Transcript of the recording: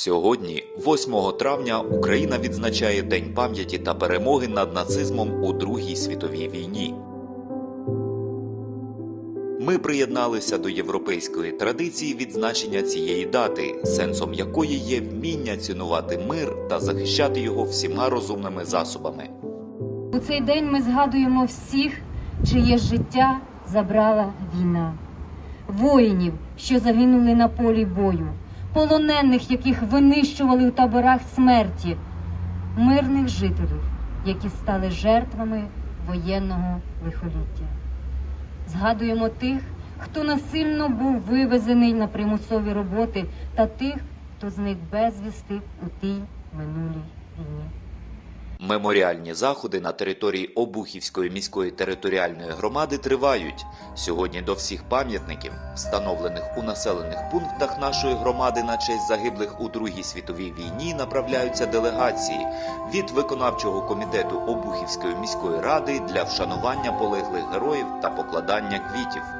Сьогодні, 8 травня, Україна відзначає День пам'яті та перемоги над нацизмом у Другій світовій війні. Ми приєдналися до європейської традиції відзначення цієї дати, сенсом якої є вміння цінувати мир та захищати його всіма розумними засобами. У цей день ми згадуємо всіх, чиє життя забрала війна, воїнів, що загинули на полі бою, полонених, яких винищували у таборах смерті, мирних жителів, які стали жертвами воєнного лихоліття. Згадуємо тих, хто насильно був вивезений на примусові роботи, та тих, хто зник безвісти у тій минулій війні. Меморіальні заходи на території Обухівської міської територіальної громади тривають. Сьогодні до всіх пам'ятників, встановлених у населених пунктах нашої громади на честь загиблих у Другій світовій війні, направляються делегації від виконавчого комітету Обухівської міської ради для вшанування полеглих героїв та покладання квітів.